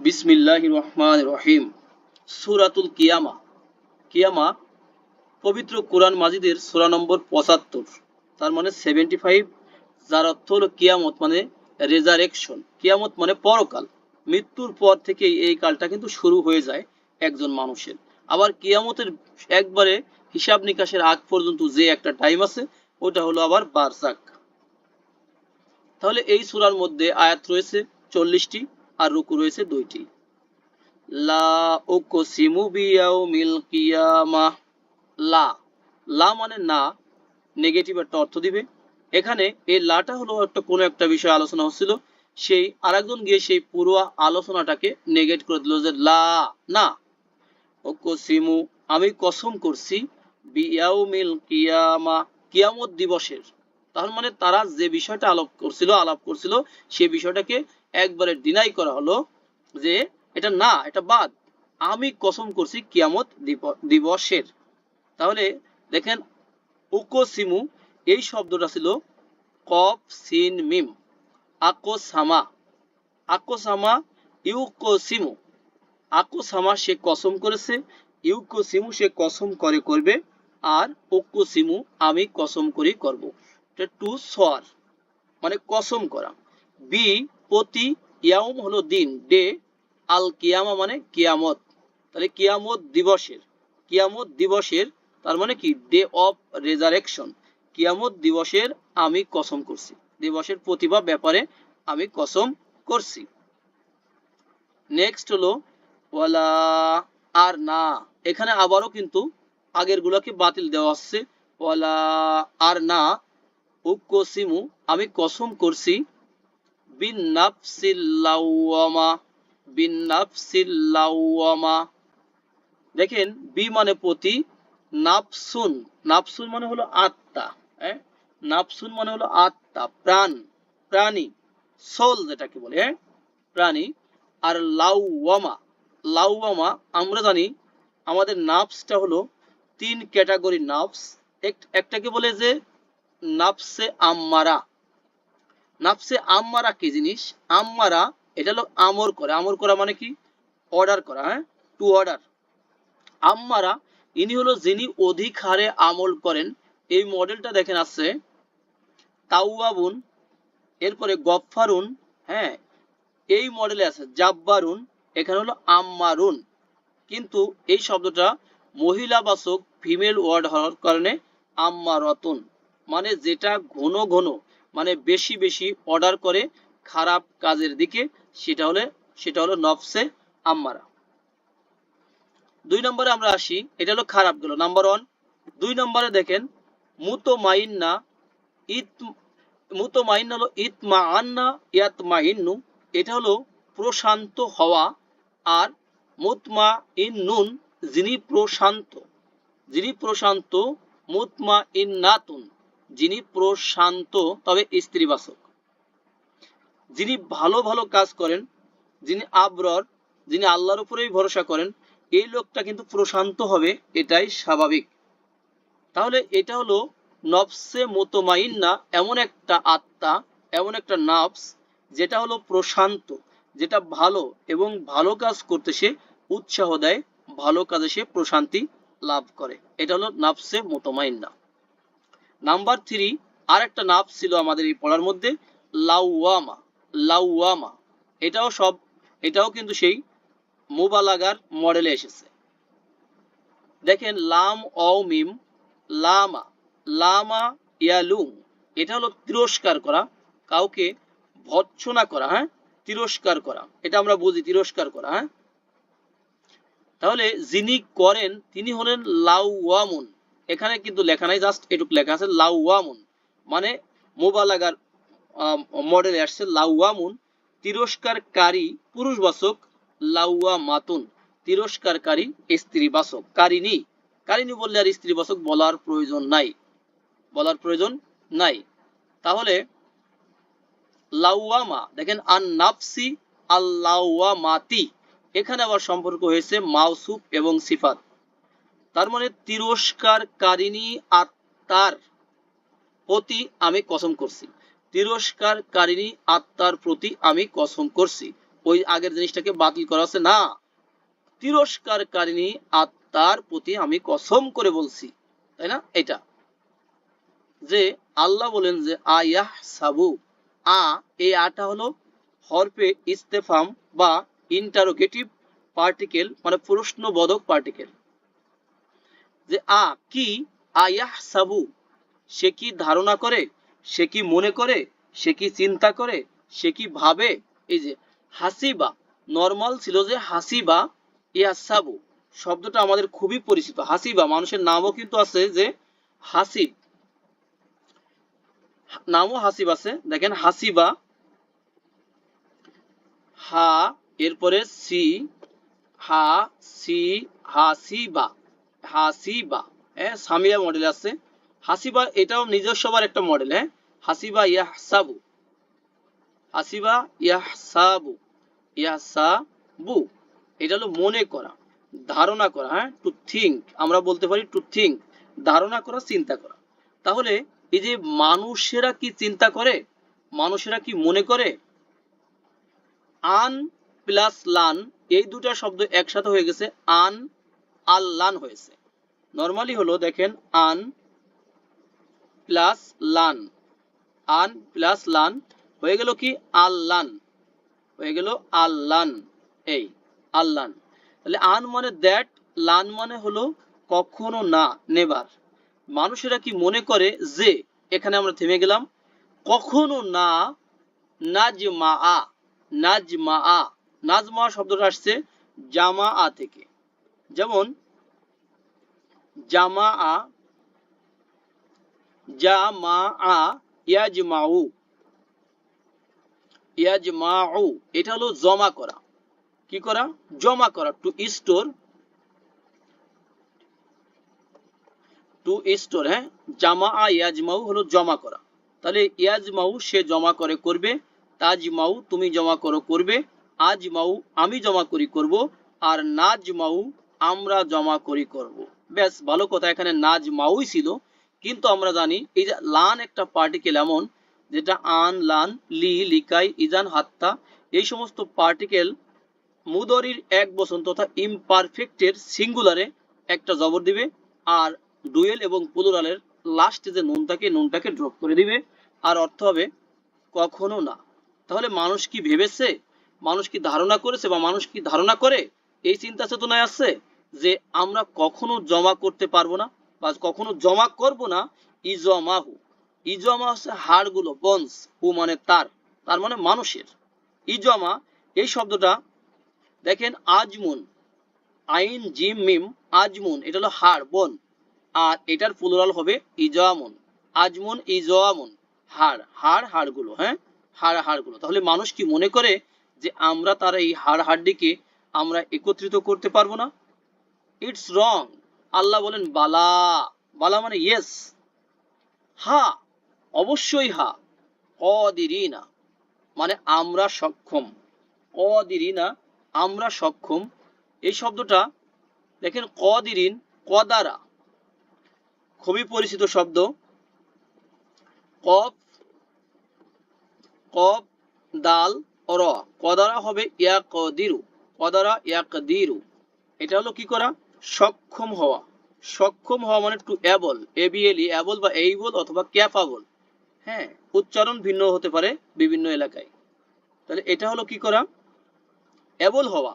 বিসমিল্লাহ রহমান রহিম সুরাতুল কিয়ামা। কিয়ামা, পবিত্র কোরআন মাজিদের সূরা নম্বর পঁচাত্তর। তার মানে সেভেন্টি ফাইভ যার অর্থ হলো কিয়ামত মানে রেজারেকশন কিয়ামত মানে পরকাল। মৃত্যুর পর থেকেই এই কালটা কিন্তু শুরু হয়ে যায় একজন মানুষের। আবার কিয়ামতের একবারে হিসাব নিকাশের আগ পর্যন্ত যে একটা টাইম আছে, ওটা হলো আবার বারসাক তাহলে এই সুরার মধ্যে আয়াত রয়েছে চল্লিশটি। আর রুকু রয়েছে দুইটি। লা উকসিমু বিয়াউমিল লা লা মানে না নেগেটিভ একটা অর্থ দিবে। এখানে এই লাটা হলো একটা কোনো একটা বিষয় আলোচনা হচ্ছিল। সেই আরেকজন গিয়ে সেই পুরো আলোচনাটাকে নেগেট করে দিল যে লা, না। আমি কসম করছি, বিয়াউমিল কিয়ামা, কিয়ামত দিবসের। তার মানে তারা যে বিষয়টা আলাপ করছিল আলাপ করছিল সেই বিষয়টাকে একবারে ডিনাই করা হলো যে এটা না, এটা বাদ। আমি কসম করছি কিয়ামত দিবসের। তাহলে দেখেন, উকোসিমু, এই শব্দটা ছিল কফ, সিন, মিম। আকোসামা। আকোসামা, ইউকোসিমু। আকোসামা সে কসম করেছে, ইউকোসিমু সে কসম করে করবে, আর ওকোসিমু আমি কসম করি করব। এটা টু সর মানে কসম করা। বি প্রতি ইয়াউম হলো দিন, ডে, আল কিয়ামা মানে কিয়ামত। তাহলে কিয়ামত দিবসের কিয়ামত দিবসের, তার মানে কি? ডে অফ রেজারেকশন কিয়ামত দিবসের আমি কসম করছি। দিবসের প্রতিভা ব্যাপারে আমি কসম করছি। নেক্সট হলো, ওয়ালা আর না। এখানে আবারও কিন্তু আগের গুলাকে বাতিল দেওয়া হচ্ছে। ওয়ালা আর না, উকসিমু, আমি কসম করছি। বিন নাফসিল্লাওয়ামা বিন নাফসিল্লাওয়ামা দেখেন, বি মানে প্রতি, নাফসুন নাফসুন মানে হলো আত্মা হ্যাঁ? নাফসুন মানে হলো আত্মা, প্রাণ, প্রাণী, সোল যেটাকে বলে হ্যাঁ? প্রাণী, আর লাউওয়ামা লাউওয়ামা আমরা জানি আমাদের নাফসটা হলো তিন ক্যাটাগরি নাফস। এক- একটাকে বলে যে নাফসে আম্মারা নাফসে আম্মারা কি জিনিস? আম্মারা, এটা হলো আমর করে। আমর করা মানে কি? অর্ডার করা হ্যাঁ? টু অর্ডার আম্মারা, ইনি হলো যিনি অধিক হারে আমল করেন। এই মডেলটা দেখেন আছে, তাওয়াবুন, এরপরে গফফারুন হ্যাঁ? এই মডেলে আছে, জাব্বারুন, এখানে হলো আম্মারুন। কিন্তু এই শব্দটা মহিলাবাচক ফিমেল ওয়ার্ড হওয়ার কারণে আম্মারতুন। মানে যেটা ঘন ঘন। মানে বেশি বেশি অর্ডার করে খারাপ কাজের দিকে, সেটা হলে, সেটা হলো নফসে আম্মারা। দুই নম্বরে আমরা আসি, এটা হলো খারাপ গেল নাম্বার ওয়ান দুই নম্বরে দেখেন মুতো মাইন্না ইত মুতো মাইন্না হলো ইতমা আন্না ইয়াত মাইন্নু এটা হলো প্রশান্ত হওয়া আর মুতমা ইন নুন যিনি প্রশান্ত যিনি প্রশান্ত মুতমা ইন নাতুন যিনি প্রশান্ত, তবে স্ত্রীবাচক। যিনি ভালো ভালো কাজ করেন, যিনি আবরর, যিনি আল্লাহর উপরেই ভরসা করেন, এই লোকটা কিন্তু প্রশান্ত হবে, এটাই স্বাভাবিক। তাহলে এটা হলো নফসে মোতমাইন্না এমন একটা আত্মা, এমন একটা নফস, যেটা হলো প্রশান্ত, যেটা ভালো এবং ভালো কাজ করতে সে উৎসাহ দেয়, ভালো কাজে সে প্রশান্তি লাভ করে। এটা হলো নাফসে মোতমাইন্না নাম্বার থ্রি আর একটা নাফ ছিল আমাদের এই পড়ার মধ্যে, লাউওয়ামা লাউওয়ামা। এটাও সব, এটাও কিন্তু সেই মুবালাগার মডেলে এসেছে। দেখেন, লাম অ মিম, লামা লামা ইয়ালুম এটা হলো তিরস্কার করা, কাউকে ভৎসনা করা হ্যাঁ? তিরস্কার করা, এটা আমরা বুঝি, তিরস্কার করা হ্যাঁ? তাহলে যিনি করেন, তিনি হলেন লাউওয়ামুন। এখানে কিন্তু লেখা নাই জাস্ট এটুকু লেখা আছে লাউওয়ামুন মানে মোবালাগার মডেলে আসছে লাউওয়ামুন তিরস্কারকারী পুরুষবাচক লাউয়া মাতুন তিরস্কারকারী স্ত্রীবাচক। কারিনী। কারিনী বললে আর স্ত্রীবাচক বলার প্রয়োজন নাই। বলার প্রয়োজন নাই। তাহলে, লাউয়ামা, দেখেন আন নাফসি আল্লাউয়ামাতি। এখানে আবার সম্পর্ক হয়েছে মাউসুফ এবং সিফাত। তার মানে তিরস্কার কারিনী আত্মার প্রতি আমি কসম করছি। তিরস্কার কারিনী আত্মার প্রতি আমি কসম করছি। ওই আগের জিনিসটাকে বাতিল করা আছে? না। তিরস্কারকারিণী আত্মার প্রতি আমি কসম করে বলছি। তাই না? এটা। যে আল্লাহ বলেন যে আয়াহ সাবু আ এই আটা হলো হরফে ইস্তেফাম বা ইন্টারোগেটিভ পার্টিকেল মানে প্রশ্নবোধক পার্টিকেল যে, আ, কি? আয়াহ সাবু। সে কি ধারণা করে? সে কি মনে করে? সে কি চিন্তা করে? সে কি ভাবে? এই যে, হাসিবা, নর্মাল ছিল যে হাসিবা ইয়াসাবু শব্দটা আমাদের খুবই পরিচিত। হাসিবা, মানুষের নামও কিন্তু আছে যে হাসিব নামও হাসিব আছে। দেখেন, হাসিবা, হা, এরপরে সি, হা, সি, হাসিবা। হাসিবা হ্যাঁ সামিয়া মডেল আছে। হাসিবা এটাও নিজস্ববার একটা মডেল হ্যাঁ। হাসিবা ইয়াহসাবু। হাসিবা ইয়াহসাবু। ইয়াহসাবু। এটা হলো মনে করা, ধারণা করা হ্যাঁ টু থিঙ্ক আমরা বলতে পারি টু থিঙ্ক ধারণা করা, চিন্তা করা। তাহলে এই যে মানুষেরা কি চিন্তা করে, মানুষেরা কি মনে করে? আন প্লাস লান, এই দুটা শব্দ একসাথে হয়ে গেছে, আন আল লান হয়েছে। নর্মালি হলো দেখেন আন প্লাস লান। আন প্লাস লান হয়ে গেল কি? আল্লান। হয়ে গেল আল্লান। এই, আল্লান। তাহলে আন মানে দ্যাট লান মানে হলো কখনো না নেবার মানুষেরা কি মনে করে যে, এখানে আমরা থেমে গেলাম, কখনো না নাজমা আ নাজমা আ নাজমা শব্দটা আসছে জামা আ থেকে। যেমন জামা আ জামা আ এটা হলো জমা করা। কি করা? জমা করা। টু স্টোর টু স্টোর হ্যাঁ? জামা ইয়াজমাউ হলো জমা করা। তাহলে ইয়াজমাউ সে জমা করে করবে, তাজমাউ তুমি জমা করো করবে, আজমাউ আমি জমা করি করব, আর নাজমাউ আমরা জমা করি করব। ব্যাস, ভালো কথা, এখানে নাজ মাউই ছিল। কিন্তু আমরা জানি, এই যে লান একটা পার্টিকেল এমন, যেটা আন, লান, লি, লিকাই, ইজান, হাত্তা, এই সমস্ত পার্টিকেল মুদরির এক বসন তথা ইমপারফেক্টের সিঙ্গুলারে একটা জবর দিবে, আর ডুয়েল এবং প্লুরালের লাস্টে যে নুন থাকে নুনটাকে ড্রপ করে দিবে। আর অর্থ হবে, কখনো না। তাহলে মানুষ কি ভেবেছে? মানুষ কি ধারণা করেছে বা মানুষ কি ধারণা করে? এই চিন্তা চেতনায় আছে যে আমরা কখনো জমা করতে পারব না বা কখনো জমা করব না, ইজমাহু। ইজমা হচ্ছে হাড়গুলো বনস হু মানে তার তার মানে মানুষের। ইজমা, এই শব্দটা দেখেন আজমুন, আইন, জিম, মিম, আজমুন, এটা হলো হাড় বন আর এটার প্লুরাল হবে ইজামুন। আজমুন, ইজামুন, হাড় হাড়, হাড়গুলো হ্যাঁ? হাড়, হাড়গুলো। তাহলে মানুষ কি মনে করে যে আমরা তার এই হাড় হাড্ডিকে আমরা একত্রিত করতে পারব না? ইটস রং আল্লাহ বলেন, বালা। বালা মানে ইয়েস হা, অবশ্যই হা। অদিরিনা মানে আমরা সক্ষম। অদিরিনা, আমরা সক্ষম। এই শব্দটা, দেখেন, কদিরিন, কদারা। খুবই পরিচিত শব্দ। কফ কফ, দাল, র। কদারা হবে ইয়া কদিরু কদারা ইয়া কদিরু এটা হলো কি করা? সক্ষম হওয়া। সক্ষম হওয়া মানে to able A B L E able বা এইবল অথবা ক্যাপাবল হ্যাঁ উচ্চারণ ভিন্ন হতে পারে বিভিন্ন এলাকায়। তাহলে এটা হলো কি করা? অ্যাবল হওয়া।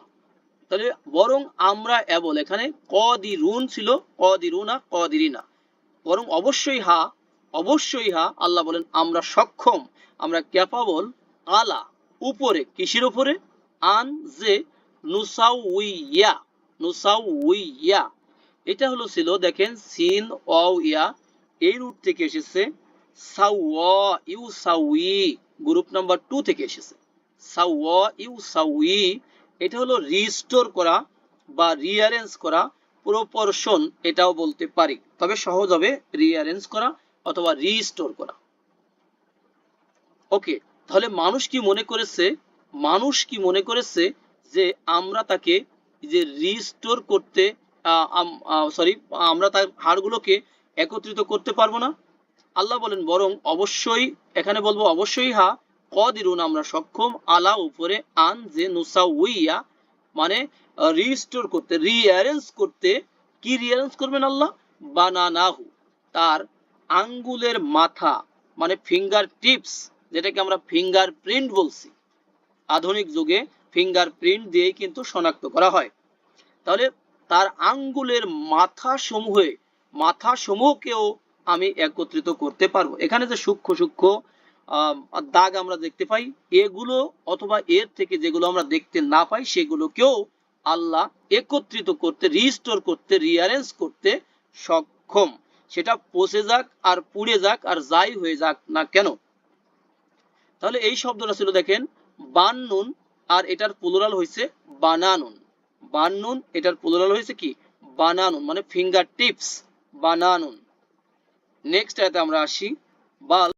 তাহলে বরং আমরা অ্যাবল এখানে কদিরুন ছিল, ক দি রুনা কদিরুনা কদিরিনা বরং অবশ্যই হা অবশ্যই হা, আল্লাহ বলেন, আমরা সক্ষম, আমরা ক্যাপাবল আলা, উপরে, কিসের উপরে? আন যে নুসাউইয়া নুসাউইয়া। এটা হলো ছিল, দেখেন, সিন অ এই রুট থেকে এসেছে গ্রুপ নাম্বার টু থেকে এসেছে। এটা হলো রিস্টোর করা বা রিঅ্যারেঞ্জ করা প্রপোর্শন এটাও বলতে পারি। তবে সহজ হবে রিঅ্যারেঞ্জ করা অথবা রিস্টোর করা। ওকে, তাহলে মানুষ কি মনে করেছে? মানুষ কি মনে করেছে যে আমরা তাকে যে রিস্টোর করতে সরি আমরা তার হাড়গুলোকে একত্রিত করতে পারব না। আল্লাহ বলেন, বরং অবশ্যই, এখানে বলব, অবশ্যই হা, কদিরুন, আমরা সক্ষম, আলা উপরে, আন যে নুসাউইয়া মানে রিস্টোর করতে রিঅ্যারেঞ্জ করতে, কি রিঅ্যারেঞ্জ করবেন আল্লাহ? বানানাহু, তার আঙ্গুলের মাথা মানে ফিঙ্গার টিপস যেটাকে আমরা ফিঙ্গার প্রিন্ট বলছি। আধুনিক যুগে ফিঙ্গার প্রিন্ট দিয়েই কিন্তু শনাক্ত করা হয়। তাহলে তার আঙ্গুলের মাথা সমূহে মাথা সমূহকেও আমি একত্রিত করতে পারব। এখানে যে সূক্ষ্ম সূক্ষ্ম দাগ আমরা দেখতে পাই, এগুলো অথবা এর থেকে যেগুলো আমরা দেখতে না পাই, সেগুলোকেও আল্লাহ একত্রিত করতে রিস্টোর করতে রিঅ্যারেঞ্জ করতে সক্ষম। সেটা পচে যাক আর পুড়ে যাক আর যাই হয়ে যাক না কেন? তাহলে এই শব্দটা ছিল দেখেন, বান্নুন আর এটার প্লুরাল হয়েছে বানানুন বানুন এটার প্লুরাল হয়েছে কি? বানানুন মানে ফিঙ্গার টিপস বানানুন নেক্সট আয়াতে আমরা আসি। বাল